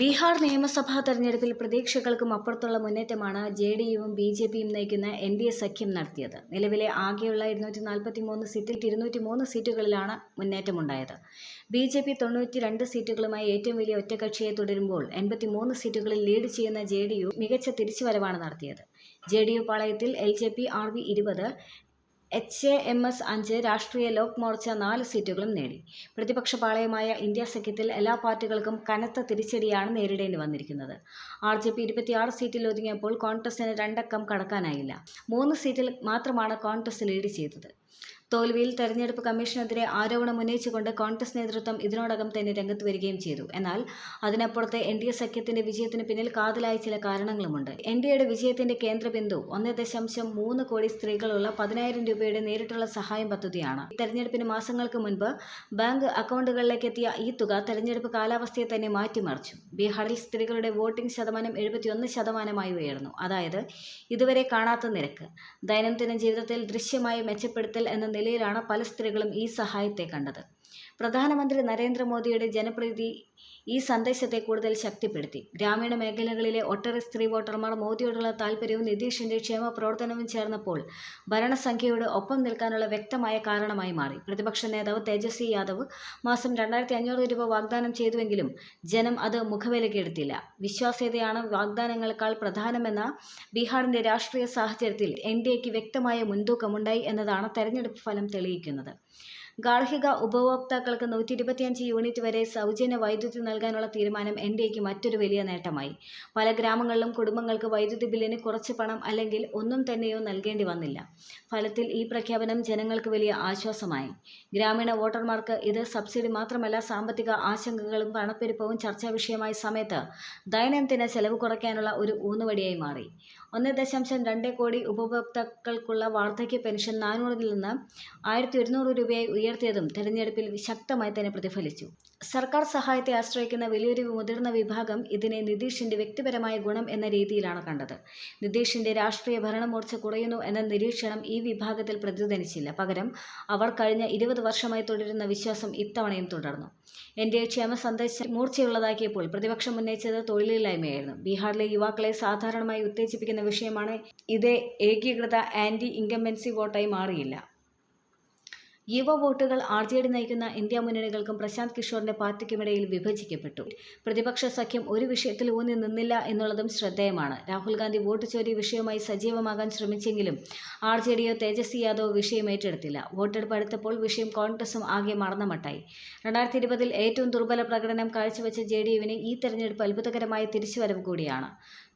ബീഹാർ നിയമസഭാ തെരഞ്ഞെടുപ്പിൽ പ്രതീക്ഷകൾക്കും അപ്പുറത്തുള്ള മുന്നേറ്റമാണ് ജെ ഡി യുവും ബി ജെ പിയും നയിക്കുന്ന എൻ ഡി എ സഖ്യം നടത്തിയത്. നിലവിലെ ആകെയുള്ള ഇരുന്നൂറ്റി നാൽപ്പത്തി മൂന്ന് സീറ്റിൽ ഇരുന്നൂറ്റി മൂന്ന് സീറ്റുകളിലാണ് മുന്നേറ്റമുണ്ടായത്. ബി ജെ പി തൊണ്ണൂറ്റി രണ്ട് സീറ്റുകളുമായി ഏറ്റവും വലിയ ഒറ്റകക്ഷിയെ തുടരുമ്പോൾ എൺപത്തി മൂന്ന് സീറ്റുകളിൽ ലീഡ് ചെയ്യുന്ന ജെ ഡി യു മികച്ച തിരിച്ചുവരവാണ് നടത്തിയത്. ജെ ഡി യു പാളയത്തിൽ L J P R V ഇരുപത് എച്ച് എ എം എസ് അഞ്ച് രാഷ്ട്രീയ ലോക് മോർച്ച നാല് സീറ്റുകളും നേടി. പ്രതിപക്ഷ പാളയമായ ഇന്ത്യ സഖ്യത്തിൽ എല്ലാ പാർട്ടികൾക്കും കനത്ത തിരിച്ചടിയാണ് നേരിടേണ്ടി വന്നിരിക്കുന്നത്. ആർ ജെ പി ഇരുപത്തിയാറ് സീറ്റിൽ ഒതുങ്ങിയപ്പോൾ കോൺഗ്രസിന് രണ്ടക്കം കടക്കാനായില്ല. മൂന്ന് സീറ്റിൽ മാത്രമാണ് കോൺഗ്രസ് ലീഡ് ചെയ്തത്. തോൽവിയിൽ തെരഞ്ഞെടുപ്പ് കമ്മീഷനെതിരെ ആരോപണം ഉന്നയിച്ചുകൊണ്ട് കോൺഗ്രസ് നേതൃത്വം ഇതിനോടകം തന്നെ രംഗത്ത് വരികയും ചെയ്തു. എന്നാൽ അതിനപ്പുറത്തെ എൻ ഡി എ സഖ്യത്തിന്റെ വിജയത്തിന് പിന്നിൽ കാതലായ ചില കാരണങ്ങളുമുണ്ട്. എൻ ഡി എയുടെ വിജയത്തിന്റെ കേന്ദ്രബിന്ദു ഒന്ന് ദശാംശം മൂന്ന് കോടി സ്ത്രീകളുള്ള പതിനായിരം രൂപയുടെ നേരിട്ടുള്ള സഹായം പദ്ധതിയാണ്. തെരഞ്ഞെടുപ്പിന് മാസങ്ങൾക്ക് മുൻപ് ബാങ്ക് അക്കൗണ്ടുകളിലേക്ക് എത്തിയ ഈ തുക തെരഞ്ഞെടുപ്പ് കാലാവസ്ഥയെ തന്നെ മാറ്റിമറിച്ചു. ബീഹാറിൽ സ്ത്രീകളുടെ വോട്ടിംഗ് ശതമാനം എഴുപത്തിയൊന്ന് ശതമാനമായി ഉയർന്നു. അതായത് ഇതുവരെ കാണാത്ത നിരക്ക്. ദൈനംദിന ജീവിതത്തിൽ ദൃശ്യമായി മെച്ചപ്പെടുത്തൽ എന്ന നിലയിലാണ് പല സ്ത്രീകളും ഈ സഹായത്തെ കണ്ടത്. പ്രധാനമന്ത്രി നരേന്ദ്രമോദിയുടെ ജനപ്രീതി ഈ സന്ദേശത്തെ കൂടുതൽ ശക്തിപ്പെടുത്തി. ഗ്രാമീണ മേഖലകളിലെ ഒട്ടേറെ സ്ത്രീ വോട്ടർമാർ മോദിയോടുള്ള താൽപ്പര്യവും നിതീഷിന്റെ ക്ഷേമ പ്രവർത്തനവും ചേർന്നപ്പോൾ ഭരണസംഖ്യയോട് ഒപ്പം നിൽക്കാനുള്ള വ്യക്തമായ കാരണമായി മാറി. പ്രതിപക്ഷ നേതാവ് തേജസ്വി യാദവ് മാസം രണ്ടായിരത്തി അഞ്ഞൂറ് രൂപ വാഗ്ദാനം ചെയ്തുവെങ്കിലും ജനം അത് മുഖവിലക്കെടുത്തില്ല. വിശ്വാസ്യതയാണ് വാഗ്ദാനങ്ങളെക്കാൾ പ്രധാനമെന്ന ബീഹാറിന്റെ രാഷ്ട്രീയ സാഹചര്യത്തിൽ എൻ ഡി എക്ക് വ്യക്തമായ മുൻതൂക്കമുണ്ടായി എന്നതാണ് തെരഞ്ഞെടുപ്പ് ഫലം തെളിയിക്കുന്നത്. ഗാർഹിക ഉപഭോക്താക്കൾക്ക് നൂറ്റി ഇരുപത്തിയഞ്ച് യൂണിറ്റ് വരെ സൗജന്യ വൈദ്യുതി നൽകാനുള്ള തീരുമാനം എൻ ഡി എക്ക് മറ്റൊരു വലിയ നേട്ടമായി. പല ഗ്രാമങ്ങളിലും കുടുംബങ്ങൾക്ക് വൈദ്യുതി ബില്ലിന് കുറച്ച് പണം അല്ലെങ്കിൽ ഒന്നും തന്നെയോ നൽകേണ്ടി വന്നില്ല. ഫലത്തിൽ ഈ പ്രഖ്യാപനം ജനങ്ങൾക്ക് വലിയ ആശ്വാസമായി. ഗ്രാമീണ വോട്ടർമാർക്ക് ഇത് സബ്സിഡി മാത്രമല്ല സാമ്പത്തിക ആശങ്കകളും പണപ്പെരുപ്പവും ചർച്ചാ വിഷയമായ സമയത്ത് ദൈനംദിന ചെലവ് കുറയ്ക്കാനുള്ള ഒരു ഊന്നുവടിയായി മാറി. ഒന്ന് ദശാംശം രണ്ട് കോടി ഉപഭോക്താക്കൾക്കുള്ള വാർദ്ധക്യ പെൻഷൻ നാനൂറിൽ നിന്ന് ആയിരത്തി ഒരുന്നൂറ് രൂപയായി ഉയർത്തിയതും തെരഞ്ഞെടുപ്പിൽ ശക്തമായി തന്നെ പ്രതിഫലിച്ചു. സർക്കാർ സഹായത്തെ ആശ്രയിക്കുന്ന വലിയൊരു മുതിർന്ന വിഭാഗം ഇതിനെ നിതീഷിന്റെ വ്യക്തിപരമായ ഗുണം എന്ന രീതിയിലാണ് കണ്ടത്. നിതീഷിന്റെ രാഷ്ട്രീയ ഭരണമൂർച്ച കുറയുന്നു എന്ന നിരീക്ഷണം ഈ വിഭാഗത്തിൽ പ്രതിധ്വനിച്ചില്ല. പകരം അവർ കഴിഞ്ഞ ഇരുപത് വർഷമായി തുടരുന്ന വിശ്വാസം ഇത്തവണയും തുടർന്നു. എന്റെ ക്ഷേമ സന്ദേശം മൂർച്ചയുള്ളതാക്കിയപ്പോൾ പ്രതിപക്ഷം ഉന്നയിച്ചത് തൊഴിലില്ലായ്മയായിരുന്നു. ബീഹാറിലെ യുവാക്കളെ സാധാരണമായി ഉത്തേജിപ്പിക്കുന്ന വിഷയമാണ് ഇത് ഏകീകൃത ആന്റി ഇൻകംബൻസി വോട്ടായി മാറിയില്ല. യുവ വോട്ടുകൾ ആർ ജെ ഡി നയിക്കുന്ന ഇന്ത്യ മുന്നണികൾക്കും പ്രശാന്ത് കിഷോറിന്റെ പാർട്ടിക്കുമിടയിൽ വിഭജിക്കപ്പെട്ടു. പ്രതിപക്ഷ സഖ്യം ഒരു വിഷയത്തിൽ ഊന്നി നിന്നില്ല എന്നുള്ളതും ശ്രദ്ധേയമാണ്. രാഹുൽ ഗാന്ധി വോട്ട് ചോരി വിഷയവുമായി സജീവമാകാൻ ശ്രമിച്ചെങ്കിലും ആർ ജെ ഡിയോ തേജസ്വി യാദവ് വിഷയം ഏറ്റെടുത്തില്ല. വോട്ടെടുപ്പ് അടുത്തപ്പോൾ വിഷയം കോൺഗ്രസും ആകെ മറന്നമട്ടായി രണ്ടായിരത്തി ഇരുപതിൽ ഏറ്റവും ദുർബല പ്രകടനം കാഴ്ചവെച്ച ജെ ഡി യുവിന് ഈ തെരഞ്ഞെടുപ്പ് അത്ഭുതകരമായ തിരിച്ചുവരവ് കൂടിയാണ്.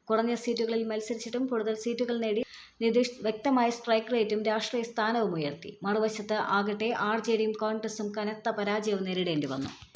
കുറഞ്ഞ സീറ്റുകളിൽ മത്സരിച്ചിട്ടും കൂടുതൽ സീറ്റുകൾ നേടി നിതീഷ് വ്യക്തമായ സ്ട്രൈക്ക് റേറ്റും രാഷ്ട്രീയ സ്ഥാനവും ഉയർത്തി. മറുവശത്ത് ആകട്ടെ ആർ ജെ ഡിയും കോൺഗ്രസും കനത്ത പരാജയവും നേരിടേണ്ടി വന്നു